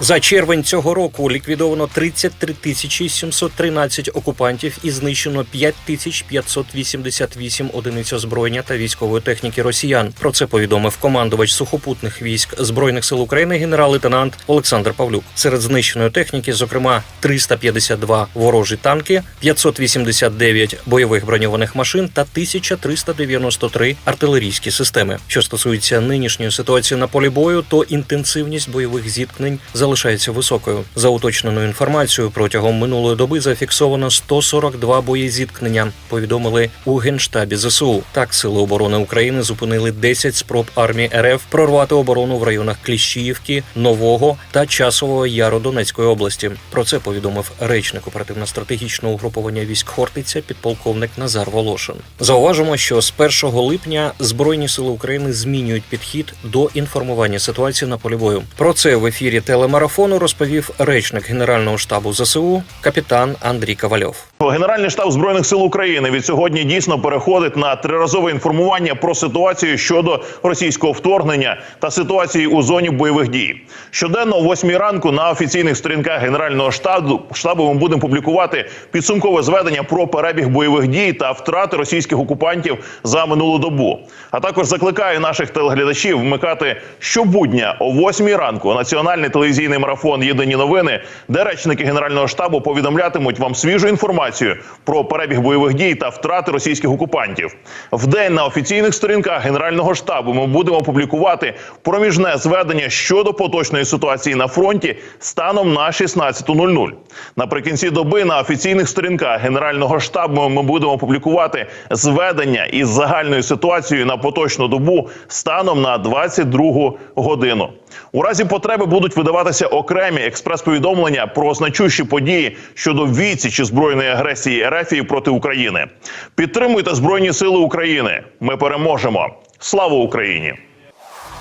За червень цього року ліквідовано 33 тисячі 713 окупантів і знищено 5 тисяч 588 одиниць озброєння та військової техніки росіян. Про це повідомив командувач сухопутних військ збройних сил України генерал-лейтенант Олександр Павлюк. Серед знищеної техніки, зокрема, 352 ворожі танки, 589 бойових броньованих машин та 1393 артилерійські системи. Що стосується нинішньої ситуації на полі бою, то інтенсивність бойових зіткнень залишається високою. За уточненою інформацією, протягом минулої доби зафіксовано 142 бої зіткнення. Повідомили у генштабі ЗСУ. Так, сили оборони України зупинили 10 спроб армії РФ прорвати оборону в районах Кліщіївки, Нового та Часового Яру Донецької області. Про це повідомив речник оперативно-стратегічного угруповання військ Хортиця, підполковник Назар Волошин. Зауважимо, що з 1 липня збройні сили України змінюють підхід до інформування ситуації на полі бою. Про це в ефірі телемарафону розповів речник Генерального штабу ЗСУ капітан Андрій Ковальов. Генеральний штаб збройних сил України від сьогодні дійсно переходить на триразове інформування про ситуацію щодо російського вторгнення та ситуації у зоні бойових дій. Щоденно о 8 ранку на офіційних сторінках генерального штабу штабу ми будемо публікувати підсумкове зведення про перебіг бойових дій та втрати російських окупантів за минулу добу. А також закликаю наших телеглядачів вмикати щобудня о 8 ранку національний телевізійний марафон Єдині новини, де речники генерального штабу повідомлятимуть вам свіжу інформацію про перебіг бойових дій та втрати російських окупантів. Вдень на офіційних сторінках генерального штабу ми будемо публікувати проміжне зведення щодо поточної ситуації на фронті станом на 16.00. Наприкінці доби на офіційних сторінках генерального штабу ми будемо публікувати зведення із загальною ситуацією на поточну добу станом на 22 годину. У разі потреби будуть видаватися окремі експрес-повідомлення про значущі події щодо відсічі збройної агресії РФ проти України. Підтримуйте збройні сили України. Ми переможемо. Слава Україні!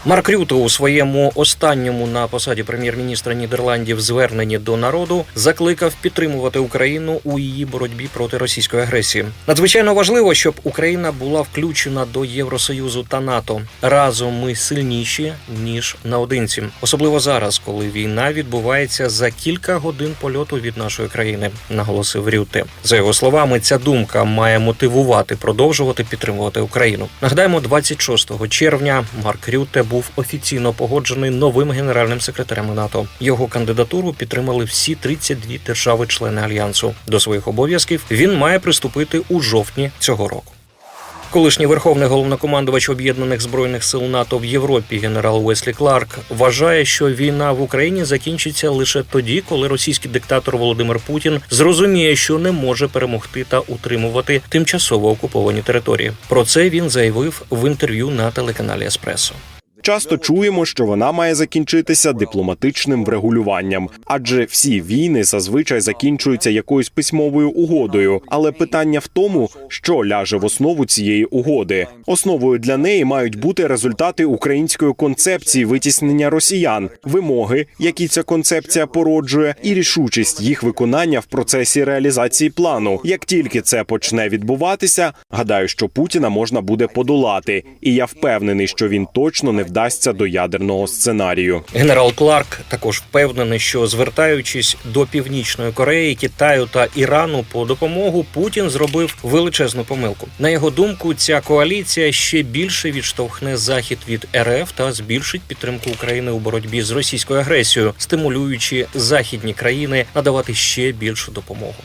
Марк Рюте у своєму останньому на посаді прем'єр-міністра Нідерландів зверненні до народу закликав підтримувати Україну у її боротьбі проти російської агресії. Надзвичайно важливо, щоб Україна була включена до Євросоюзу та НАТО. Разом ми сильніші ніж наодинці, особливо зараз, коли війна відбувається за кілька годин польоту від нашої країни, наголосив Рюте. За його словами, ця думка має мотивувати продовжувати підтримувати Україну. Нагадаємо, 26 червня Марк Рюте був офіційно погоджений новим генеральним секретарем НАТО. Його кандидатуру підтримали всі 32 держави-члени альянсу. До своїх обов'язків він має приступити у жовтні цього року. Колишній верховний головнокомандувач об'єднаних збройних сил НАТО в Європі, генерал Уеслі Кларк, вважає, що війна в Україні закінчиться лише тоді, коли російський диктатор Володимир Путін зрозуміє, що не може перемогти та утримувати тимчасово окуповані території. Про це він заявив в інтерв'ю на телеканалі Еспресо. Часто чуємо, що вона має закінчитися дипломатичним врегулюванням, адже всі війни зазвичай закінчуються якоюсь письмовою угодою. Але питання в тому, що ляже в основу цієї угоди. Основою для неї мають бути результати української концепції витіснення росіян, вимоги, які ця концепція породжує, і рішучість їх виконання в процесі реалізації плану. Як тільки це почне відбуватися, гадаю, що Путіна можна буде подолати, і я впевнений, що він точно не вдасться до ядерного сценарію. Генерал Кларк також впевнений, що звертаючись до північної Кореї, Китаю та Ірану по допомогу, Путін зробив величезну помилку. На його думку, ця коаліція ще більше відштовхне захід від РФ та збільшить підтримку України у боротьбі з російською агресією, стимулюючи західні країни надавати ще більшу допомогу.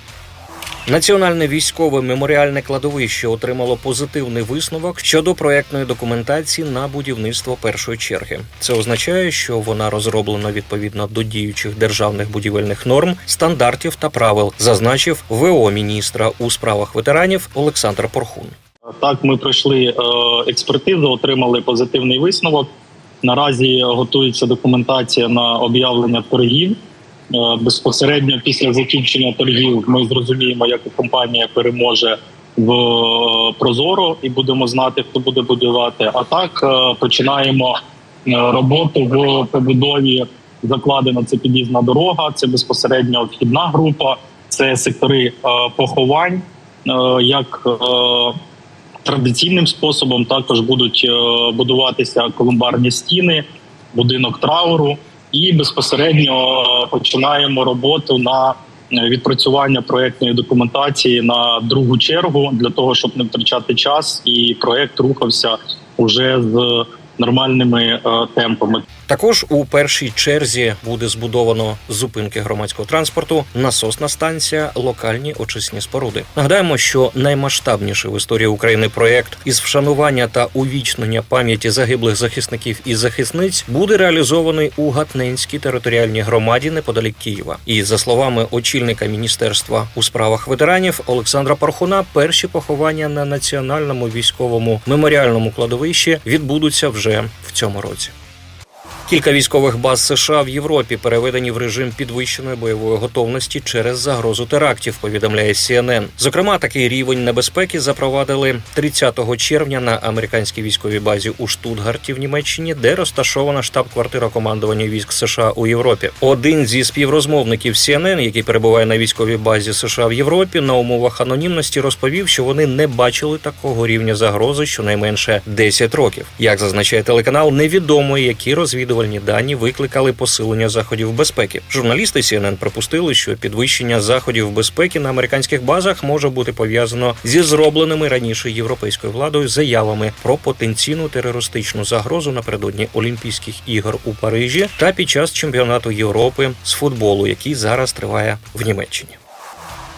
Національне військове меморіальне кладовище отримало позитивний висновок щодо проектної документації на будівництво першої черги. Це означає, що вона розроблена відповідно до діючих державних будівельних норм, стандартів та правил, зазначив ВО міністра у справах ветеранів Олександр Порхун. Так, ми пройшли е, експертизу, отримали позитивний висновок. Наразі готується документація на об'явлення торгів. Е, Безпосередньо після закінчення торгів ми зрозуміємо, яка компанія переможе в е, Прозоро, і будемо знати, хто буде будувати. А так е, починаємо роботу в побудові. Закладена це під'їзна дорога, це безпосередньо вхідна група, це сектори поховань, як Традиційним способом також будуть будуватися колумбарні стіни, будинок трауру, і безпосередньо е, починаємо роботу на е, відпрацювання проектної документації на другу чергу для того, щоб не втрачати час, і проект рухався уже з нормальними е, темпами. Також у першій черзі буде збудовано зупинки громадського транспорту, насосна станція, локальні очисні споруди. Нагадаємо, що наймасштабніший в історії України проєкт із вшанування та увічнення пам'яті загиблих захисників і захисниць буде реалізований у Гатненській територіальній громаді неподалік Києва. І за словами очільника міністерства у справах ветеранів Олександра Пархуна, перші поховання на національному військовому меморіальному кладовищі відбудуться вже в цьому році. Кілька військових баз США в Європі переведені в режим підвищеної бойової готовності через загрозу терактів. Повідомляє CNN. Зокрема, такий рівень небезпеки запровадили 30 червня на американській військовій базі у Штутгарті в Німеччині, де розташована штаб-квартира командування військ США у Європі. Один зі співрозмовників CNN, який перебуває на військовій базі США в Європі, на умовах анонімності розповів, що вони не бачили такого рівня загрози щонайменше 10 років. Як зазначає телеканал, невідомо які розвідувальні дані викликали посилення заходів безпеки. Журналісти CNN припустили, що підвищення заходів безпеки на американських базах може бути пов'язано зі зробленими раніше європейською владою заявами про потенційну терористичну загрозу напередодні Олімпійських ігор у Парижі та під час чемпіонату Європи з футболу, який зараз триває в Німеччині.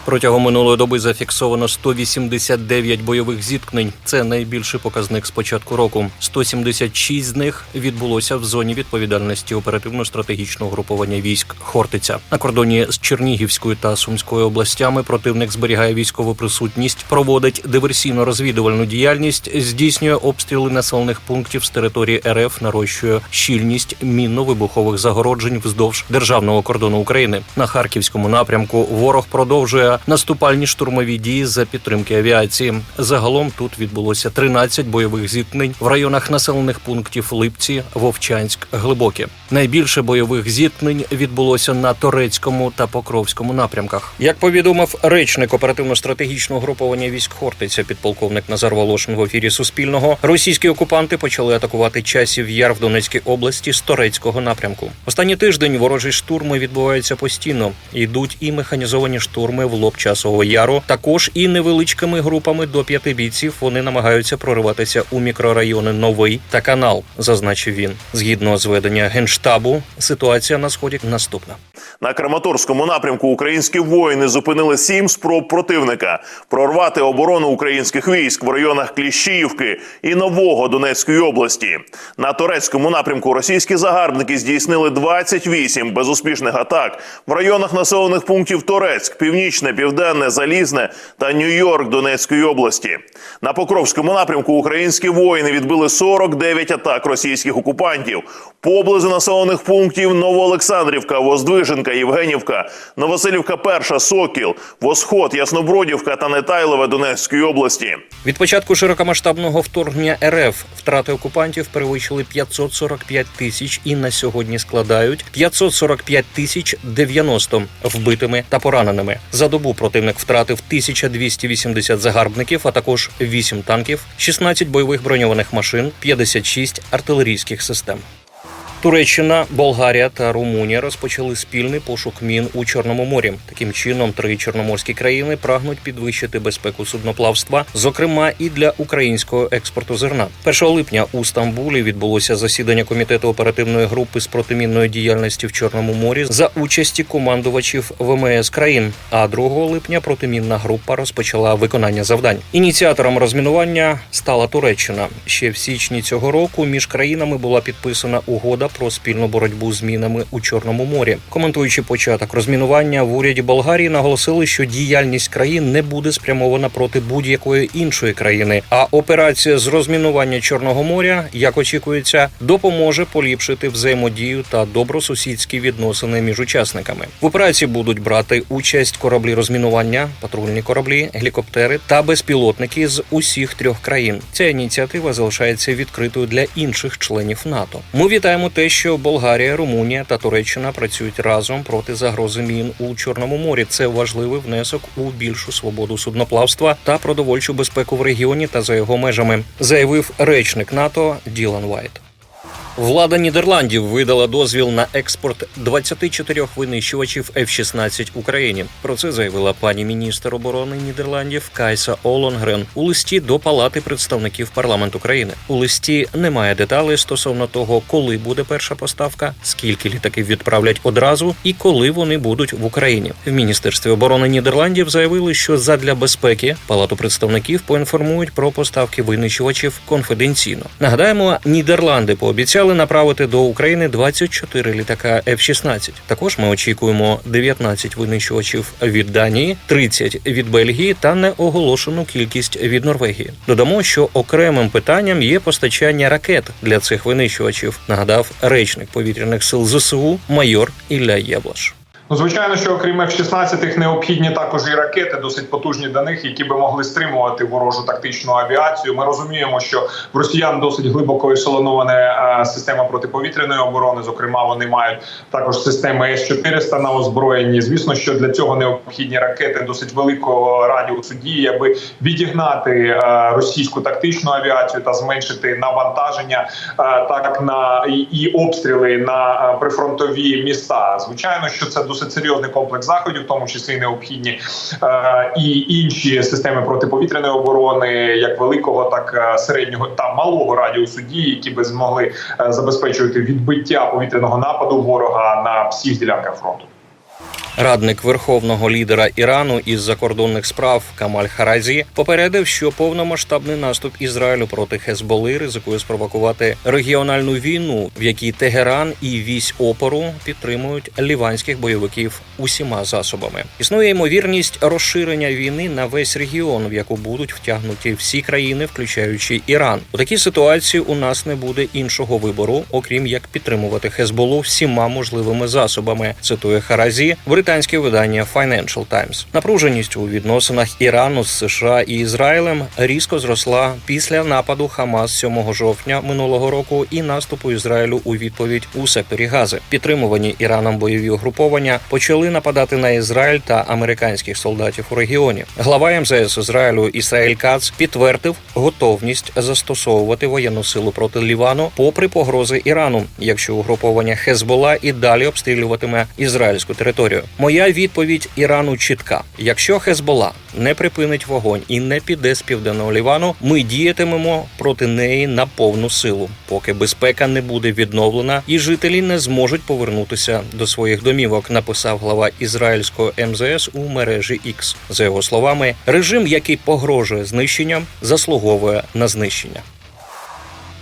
Протягом минулої доби зафіксовано 189 бойових зіткнень. Це найбільший показник з початку року. 176 з них відбулося в зоні відповідальності оперативно-стратегічного групування військ Хортиця. На кордоні з Чернігівською та Сумською областями противник зберігає військову присутність, проводить диверсійно-розвідувальну діяльність, здійснює обстріли населених пунктів з території РФ, нарощує щільність мінно-вибухових загороджень вздовж державного кордону України. На харківському напрямку ворог продовжує наступальні штурмові дії за підтримки авіації. Загалом тут відбулося 13 бойових зіткнень в районах населених пунктів Липці, Вовчанськ, Глибоке. Найбільше бойових зіткнень відбулося на Торецькому та Покровському напрямках. Як повідомив речник оперативно-стратегічного груповання військ Хортиця, підполковник Назар Волошин в ефірі Суспільного, російські окупанти почали атакувати часів яр в Донецькій області з Торецького напрямку. Останній тиждень ворожі штурми відбуваються постійно. Йдуть і механізовані штурми в лоб часового яру. Також і невеличкими групами до п'яти бійців вони намагаються прориватися у мікрорайони Новий та канал, зазначив він. Згідно з ведення генштабу, ситуація на сході наступна. На Краматорському напрямку українські воїни зупинили сім спроб противника прорвати оборону українських військ в районах Кліщіївки і Нового Донецької області. На турецькому напрямку російські загарбники здійснили 28 безуспішних атак в районах населених пунктів Торецьк, Північне, Південне, Залізне та Нью-Йорк Донецької області. На Покровському напрямку українські воїни відбили 49 атак російських окупантів поблизу населених пунктів Новоолександрівка, Воздвиженка, Євгенівка, Новоселівка, Перша, Сокіл, Восход, Яснобродівка та Нетайлове Донецької області. Від початку широкомасштабного вторгнення РФ втрати окупантів перевищили 545 тисяч і на сьогодні складають 545 тисяч 90 вбитими та пораненими. За добу противник втратив 1280 загарбників, а також 8 танків, 16 бойових броньованих машин, 56 артилерійських систем. Туреччина, Болгарія та Румунія розпочали спільний пошук мін у Чорному морі. Таким чином, три чорноморські країни прагнуть підвищити безпеку судноплавства, зокрема і для українського експорту зерна. 1 липня у Стамбулі відбулося засідання комітету оперативної групи з протимінної діяльності в Чорному морі за участі командувачів ВМС країн. А 2 липня протимінна група розпочала виконання завдань. Ініціатором розмінування стала Туреччина. Ще в січні цього року між країнами була підписана угода про спільну боротьбу з мінами у Чорному морі. Коментуючи початок розмінування в уряді Болгарії, наголосили, що діяльність країн не буде спрямована проти будь-якої іншої країни. А операція з розмінування Чорного моря, як очікується, допоможе поліпшити взаємодію та добросусідські відносини між учасниками. В операції будуть брати участь кораблі розмінування, патрульні кораблі, гелікоптери та безпілотники з усіх трьох країн. Ця ініціатива залишається відкритою для інших членів НАТО. Ми вітаємо те, те, що Болгарія, Румунія та Туреччина працюють разом проти загрози мін у Чорному морі. Це важливий внесок у більшу свободу судноплавства та продовольчу безпеку в регіоні та за його межами, заявив речник НАТО Ділан Вайт. Влада Нідерландів видала дозвіл на експорт 24 винищувачів F-16 Україні. Про це заявила пані міністр оборони Нідерландів Кайса Олонгрен у листі до Палати представників парламенту країни. У листі немає деталей стосовно того, коли буде перша поставка, скільки літаків відправлять одразу і коли вони будуть в Україні. В міністерстві оборони Нідерландів заявили, що задля безпеки Палату представників поінформують про поставки винищувачів конфіденційно. Нагадаємо, Нідерланди пообіцяли направити до України 24 літака F-16. Також ми очікуємо 19 винищувачів від Данії, 30 від Бельгії та неоголошену кількість від Норвегії. Додамо, що окремим питанням є постачання ракет для цих винищувачів. Нагадав речник повітряних сил ЗСУ майор Ілля Єблаш. Ну, звичайно, що окрім F-16 необхідні також і ракети, досить потужні до них, які би могли стримувати ворожу тактичну авіацію. Ми розуміємо, що в росіян досить глибоко ешелонована е, система протиповітряної оборони. Зокрема, вони мають також системи С-400 на озброєнні. Звісно, що для цього необхідні ракети досить великого радіусу дії, аби відігнати е, російську тактичну авіацію та зменшити навантаження е, так на і, обстріли на прифронтові міста. Звичайно, що це досить серйозний комплекс заходів, в тому числі необхідні е, і інші системи протиповітряної оборони, як великого, так е, середнього та малого радіусу дії, які би змогли е, забезпечувати відбиття повітряного нападу ворога на всіх ділянках фронту. Радник верховного лідера Ірану із закордонних справ Камаль Харазі попередив, що повномасштабний наступ Ізраїлю проти Хезболи ризикує спровокувати регіональну війну, в якій Тегеран і вісь опору підтримують ліванських бойовиків усіма засобами. Існує ймовірність розширення війни на весь регіон, в яку будуть втягнуті всі країни, включаючи Іран. У такій ситуації у нас не буде іншого вибору, окрім як підтримувати Хезболу всіма можливими засобами. Цитує Харазі британське видання Financial Times. Напруженість у відносинах Ірану з США і Ізраїлем різко зросла після нападу Хамас 7 жовтня минулого року і наступу Ізраїлю у відповідь у секторі Гази. Підтримувані Іраном бойові угруповання почали нападати на Ізраїль та американських солдатів у регіоні. Глава МЗС Ізраїлю Ісраїль Кац підтвердив готовність застосовувати воєнну силу проти Лівану, попри погрози Ірану, якщо угруповання Хезбола і далі обстрілюватиме ізраїльську територію. Моя відповідь Ірану чітка: якщо Хезбола не припинить вогонь і не піде з південного Лівану, ми діятимемо проти неї на повну силу, поки безпека не буде відновлена і жителі не зможуть повернутися до своїх домівок. Написав глава ізраїльського МЗС у мережі X. За його словами, режим, який погрожує знищенням, заслуговує на знищення.